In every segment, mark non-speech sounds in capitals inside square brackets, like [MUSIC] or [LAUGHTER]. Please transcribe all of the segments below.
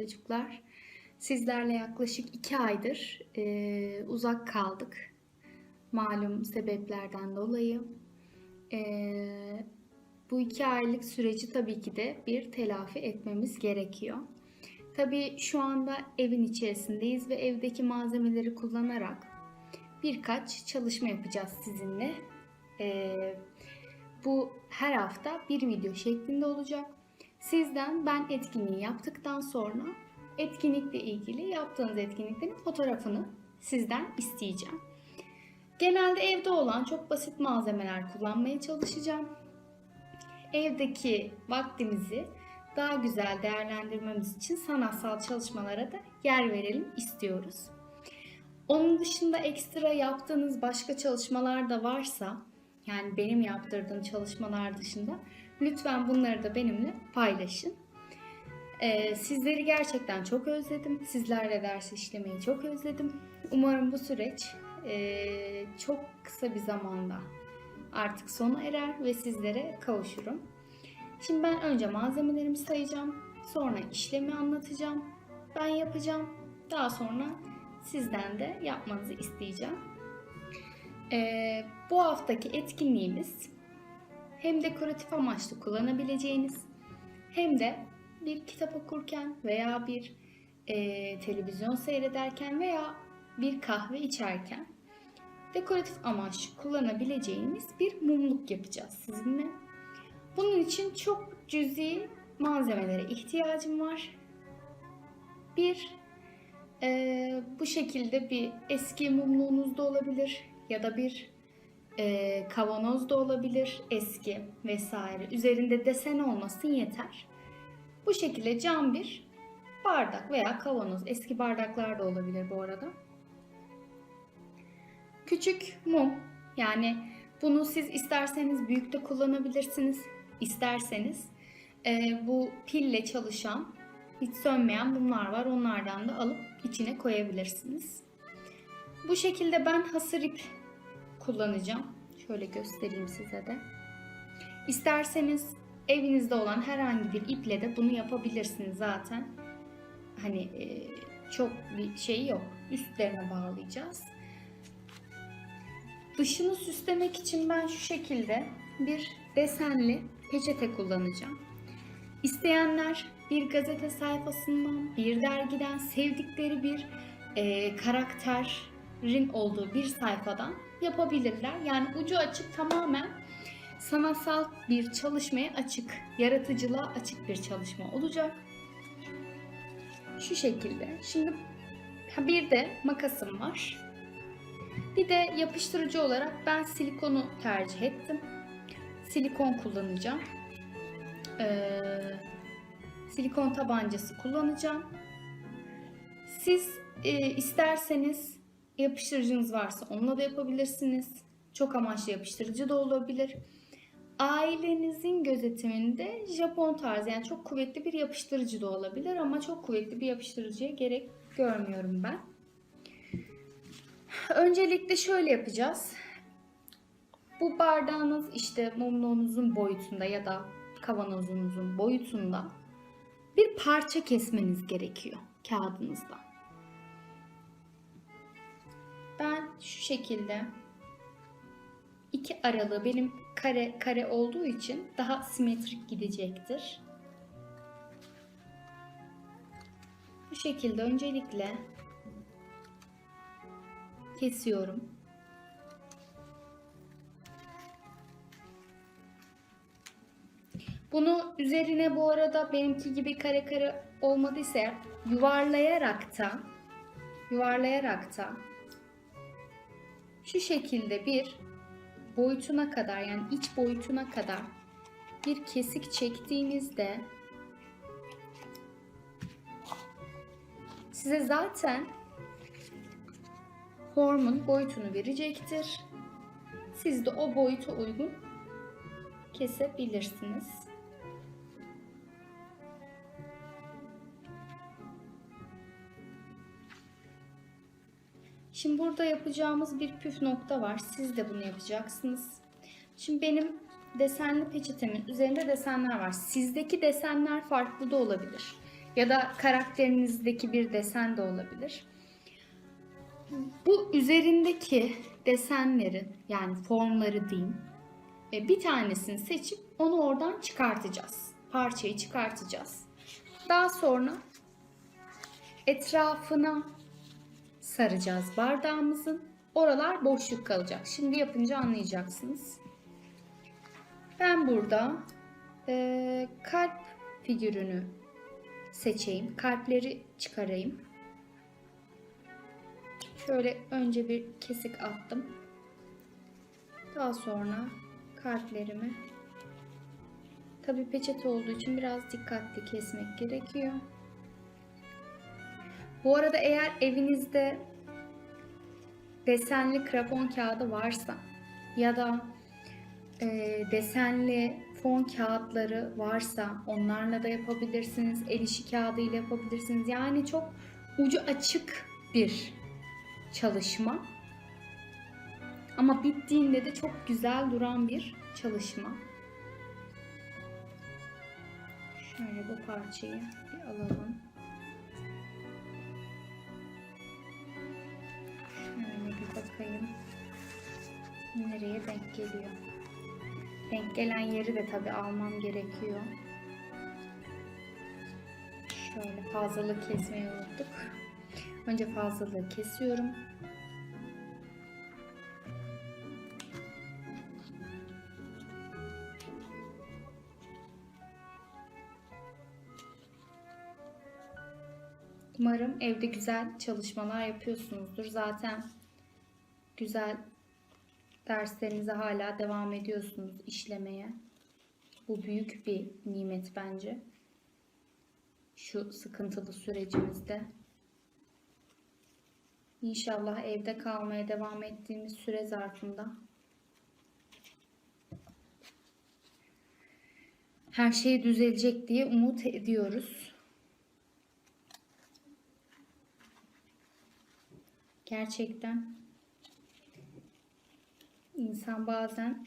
çocuklar. Sizlerle yaklaşık iki aydır e, uzak kaldık. Malum sebeplerden dolayı. E, bu iki aylık süreci tabii ki de bir telafi etmemiz gerekiyor. Tabii şu anda evin içerisindeyiz ve evdeki malzemeleri kullanarak birkaç çalışma yapacağız sizinle. E, bu her hafta bir video şeklinde olacak. Sizden ben etkinliği yaptıktan sonra etkinlikle ilgili yaptığınız etkinliklerin fotoğrafını sizden isteyeceğim. Genelde evde olan çok basit malzemeler kullanmaya çalışacağım. Evdeki vaktimizi daha güzel değerlendirmemiz için sanatsal çalışmalara da yer verelim istiyoruz. Onun dışında ekstra yaptığınız başka çalışmalar da varsa, yani benim yaptırdığım çalışmalar dışında lütfen bunları da benimle paylaşın. Ee, sizleri gerçekten çok özledim. Sizlerle ders işlemeyi çok özledim. Umarım bu süreç e, çok kısa bir zamanda artık sona erer ve sizlere kavuşurum. Şimdi ben önce malzemelerimi sayacağım. Sonra işlemi anlatacağım. Ben yapacağım. Daha sonra sizden de yapmanızı isteyeceğim. Ee, bu haftaki etkinliğimiz hem dekoratif amaçlı kullanabileceğiniz hem de bir kitap okurken veya bir e, televizyon seyrederken veya bir kahve içerken dekoratif amaçlı kullanabileceğiniz bir mumluk yapacağız sizinle. Bunun için çok cüzi malzemelere ihtiyacım var. Bir, e, bu şekilde bir eski mumluğunuz da olabilir ya da bir e, kavanoz da olabilir eski vesaire. Üzerinde desen olmasın yeter. Bu şekilde cam bir bardak veya kavanoz. Eski bardaklar da olabilir bu arada. Küçük mum yani bunu siz isterseniz büyükte kullanabilirsiniz. İsterseniz e, bu pille çalışan hiç sönmeyen mumlar var. Onlardan da alıp içine koyabilirsiniz. Bu şekilde ben hasır ip kullanacağım. Şöyle göstereyim size de. İsterseniz evinizde olan herhangi bir iple de bunu yapabilirsiniz zaten. Hani e, çok bir şey yok. Üstlerine bağlayacağız. Dışını süslemek için ben şu şekilde bir desenli peçete kullanacağım. İsteyenler bir gazete sayfasından, bir dergiden sevdikleri bir e, karakterin olduğu bir sayfadan yapabilirler. Yani ucu açık tamamen sanatsal bir çalışmaya açık, yaratıcılığa açık bir çalışma olacak. Şu şekilde. Şimdi bir de makasım var. Bir de yapıştırıcı olarak ben silikonu tercih ettim. Silikon kullanacağım. Ee, silikon tabancası kullanacağım. Siz e, isterseniz yapıştırıcınız varsa onunla da yapabilirsiniz. Çok amaçlı yapıştırıcı da olabilir. Ailenizin gözetiminde Japon tarzı yani çok kuvvetli bir yapıştırıcı da olabilir ama çok kuvvetli bir yapıştırıcıya gerek görmüyorum ben. Öncelikle şöyle yapacağız. Bu bardağınız işte mumluğunuzun boyutunda ya da kavanozunuzun boyutunda bir parça kesmeniz gerekiyor kağıdınızda. Ben şu şekilde iki aralığı benim kare kare olduğu için daha simetrik gidecektir. Bu şekilde öncelikle kesiyorum. Bunu üzerine bu arada benimki gibi kare kare olmadıysa yuvarlayarak da yuvarlayarak da şu şekilde bir boyutuna kadar yani iç boyutuna kadar bir kesik çektiğinizde size zaten formun boyutunu verecektir. Siz de o boyuta uygun kesebilirsiniz. Şimdi burada yapacağımız bir püf nokta var. Siz de bunu yapacaksınız. Şimdi benim desenli peçetemin üzerinde desenler var. Sizdeki desenler farklı da olabilir. Ya da karakterinizdeki bir desen de olabilir. Bu üzerindeki desenlerin yani formları diyeyim e, bir tanesini seçip onu oradan çıkartacağız. Parçayı çıkartacağız. Daha sonra etrafına saracağız bardağımızın. Oralar boşluk kalacak. Şimdi yapınca anlayacaksınız. Ben burada e, kalp figürünü seçeyim. Kalpleri çıkarayım. Şöyle önce bir kesik attım. Daha sonra kalplerimi tabi peçete olduğu için biraz dikkatli kesmek gerekiyor. Bu arada eğer evinizde desenli krapon kağıdı varsa ya da e, desenli fon kağıtları varsa onlarla da yapabilirsiniz. El işi kağıdı ile yapabilirsiniz. Yani çok ucu açık bir çalışma. Ama bittiğinde de çok güzel duran bir çalışma. Şöyle bu parçayı bir alalım. Bakayım. Nereye denk geliyor? Denk gelen yeri de tabi almam gerekiyor. Şöyle fazlalık kesmeyi unuttuk. Önce fazlalığı kesiyorum. Umarım evde güzel çalışmalar yapıyorsunuzdur. Zaten güzel derslerinize hala devam ediyorsunuz işlemeye. Bu büyük bir nimet bence. Şu sıkıntılı sürecimizde. İnşallah evde kalmaya devam ettiğimiz süre zarfında her şey düzelecek diye umut ediyoruz. Gerçekten insan bazen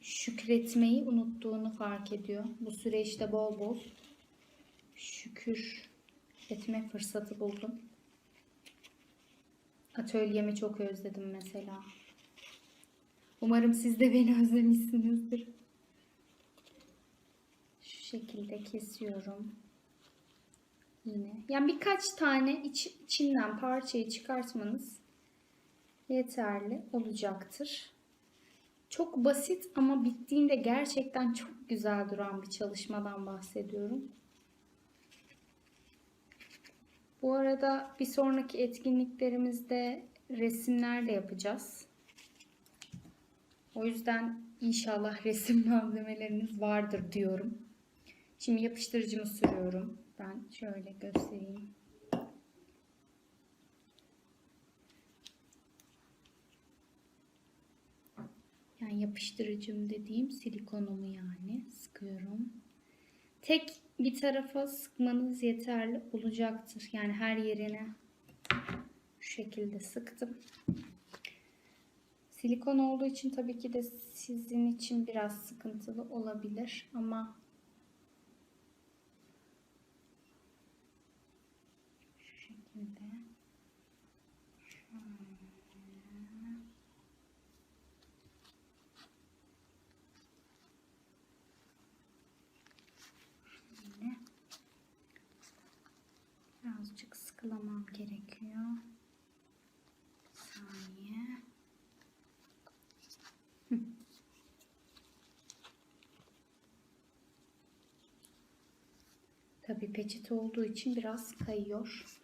şükretmeyi unuttuğunu fark ediyor. Bu süreçte bol bol şükür etme fırsatı buldum. Atölyemi çok özledim mesela. Umarım siz de beni [LAUGHS] özlemişsinizdir. Şu şekilde kesiyorum. Yine. Yani birkaç tane iç, içinden parçayı çıkartmanız yeterli olacaktır. Çok basit ama bittiğinde gerçekten çok güzel duran bir çalışmadan bahsediyorum. Bu arada bir sonraki etkinliklerimizde resimler de yapacağız. O yüzden inşallah resim [LAUGHS] malzemeleriniz vardır diyorum. Şimdi yapıştırıcımı sürüyorum. Ben şöyle göstereyim. Yani yapıştırıcım dediğim silikonumu yani sıkıyorum. Tek bir tarafa sıkmanız yeterli olacaktır. Yani her yerine şu şekilde sıktım. Silikon olduğu için tabii ki de sizin için biraz sıkıntılı olabilir ama şu şekilde Şöyle. Birazcık sıkılamam gerekiyor. Saniye. Hı. Tabii peçete olduğu için biraz kayıyor.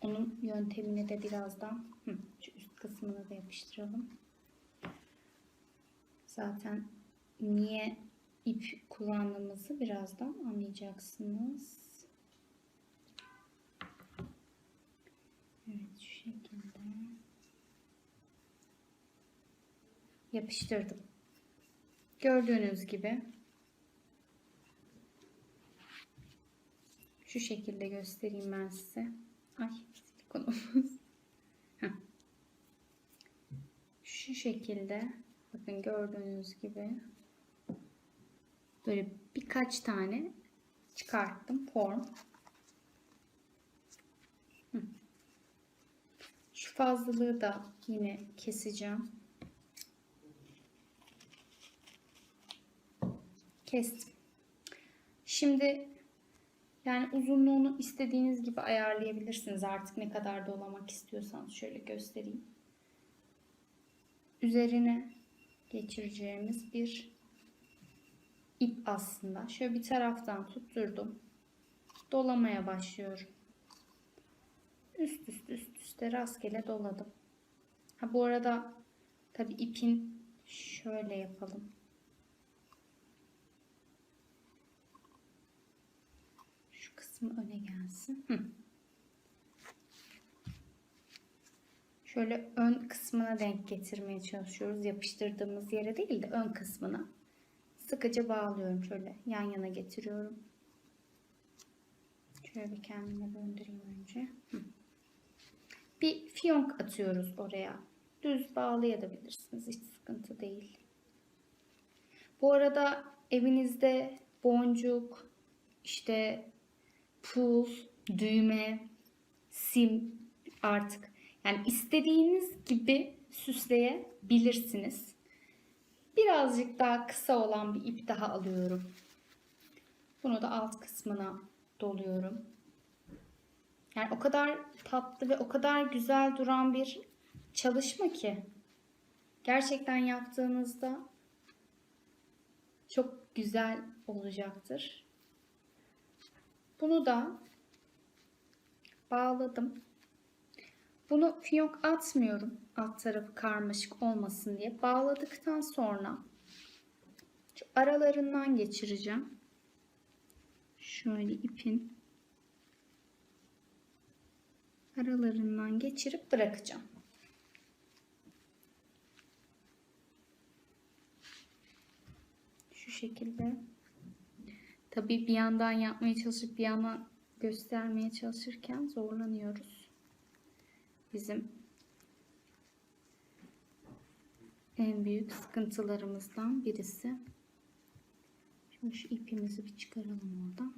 Onun yöntemini de birazdan şu üst kısmını da yapıştıralım. Zaten niye ip kullandığımızı birazdan anlayacaksınız. Evet şu şekilde yapıştırdım. Gördüğünüz gibi şu şekilde göstereyim ben size. Ay silikonumuz. [LAUGHS] Şu şekilde bakın gördüğünüz gibi böyle birkaç tane çıkarttım form. Hı. Şu fazlalığı da yine keseceğim. Kestim. Şimdi yani uzunluğunu istediğiniz gibi ayarlayabilirsiniz. Artık ne kadar dolamak istiyorsanız şöyle göstereyim. Üzerine geçireceğimiz bir ip aslında. Şöyle bir taraftan tutturdum. Dolamaya başlıyorum. Üst üste üst üste rastgele doladım. Ha bu arada tabi ipin şöyle yapalım. Şu kısmı öne gelsin. Hı. Şöyle ön kısmına denk getirmeye çalışıyoruz. Yapıştırdığımız yere değil de ön kısmına. Sıkıca bağlıyorum. Şöyle yan yana getiriyorum. Şöyle bir kendime döndüreyim önce. Hı. Bir fiyonk atıyoruz oraya. Düz bağlayabilirsiniz. Hiç sıkıntı değil. Bu arada evinizde boncuk, işte pul, düğme, sim artık yani istediğiniz gibi süsleyebilirsiniz. Birazcık daha kısa olan bir ip daha alıyorum. Bunu da alt kısmına doluyorum. Yani o kadar tatlı ve o kadar güzel duran bir çalışma ki gerçekten yaptığınızda çok güzel olacaktır. Bunu da bağladım. Bunu fiyonk atmıyorum. Alt tarafı karmaşık olmasın diye. Bağladıktan sonra şu aralarından geçireceğim. Şöyle ipin aralarından geçirip bırakacağım. Şu şekilde. Tabii bir yandan yapmaya çalışıp bir yandan göstermeye çalışırken zorlanıyoruz. Bizim en büyük sıkıntılarımızdan birisi. Şimdi şu ipimizi bir çıkaralım oradan.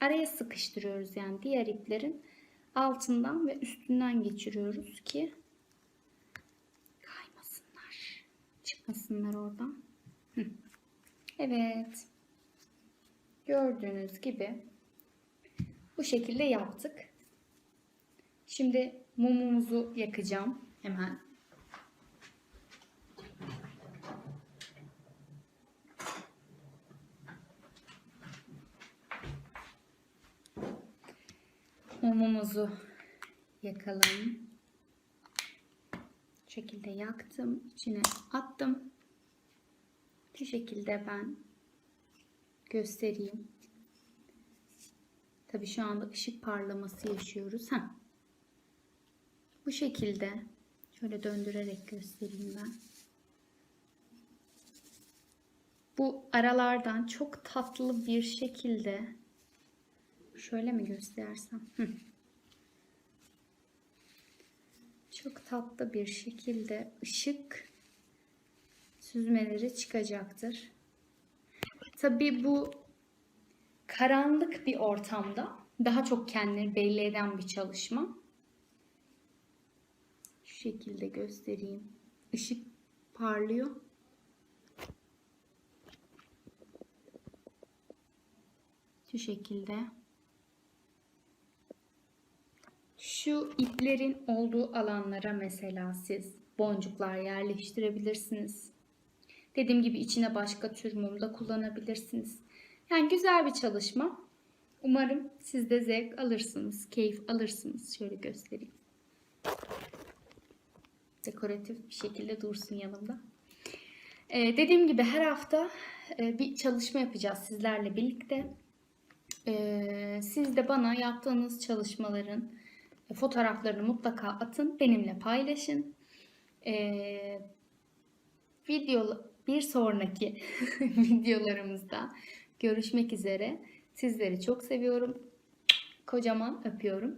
Araya sıkıştırıyoruz yani diğer iplerin altından ve üstünden geçiriyoruz ki kaymasınlar. Çıkmasınlar oradan. Evet. Gördüğünüz gibi bu şekilde yaptık. Şimdi mumumuzu yakacağım hemen. Mumumuzu yakalım. Bu şekilde yaktım. içine attım. Bu şekilde ben göstereyim. Tabi şu anda ışık parlaması yaşıyoruz. Heh. Bu şekilde şöyle döndürerek göstereyim ben. Bu aralardan çok tatlı bir şekilde şöyle mi göstersem? Hı. Çok tatlı bir şekilde ışık süzmeleri çıkacaktır. Tabii bu karanlık bir ortamda daha çok kendini belli eden bir çalışma. Şu şekilde göstereyim. Işık parlıyor. Şu şekilde. Şu iplerin olduğu alanlara mesela siz boncuklar yerleştirebilirsiniz. Dediğim gibi içine başka tür mum da kullanabilirsiniz. Yani güzel bir çalışma. Umarım siz de zevk alırsınız, keyif alırsınız. Şöyle göstereyim. Dekoratif bir şekilde dursun yanımda. Ee, dediğim gibi her hafta e, bir çalışma yapacağız sizlerle birlikte. Ee, siz de bana yaptığınız çalışmaların fotoğraflarını mutlaka atın, benimle paylaşın. Ee, video bir sonraki [LAUGHS] videolarımızda görüşmek üzere. Sizleri çok seviyorum. Kocaman öpüyorum.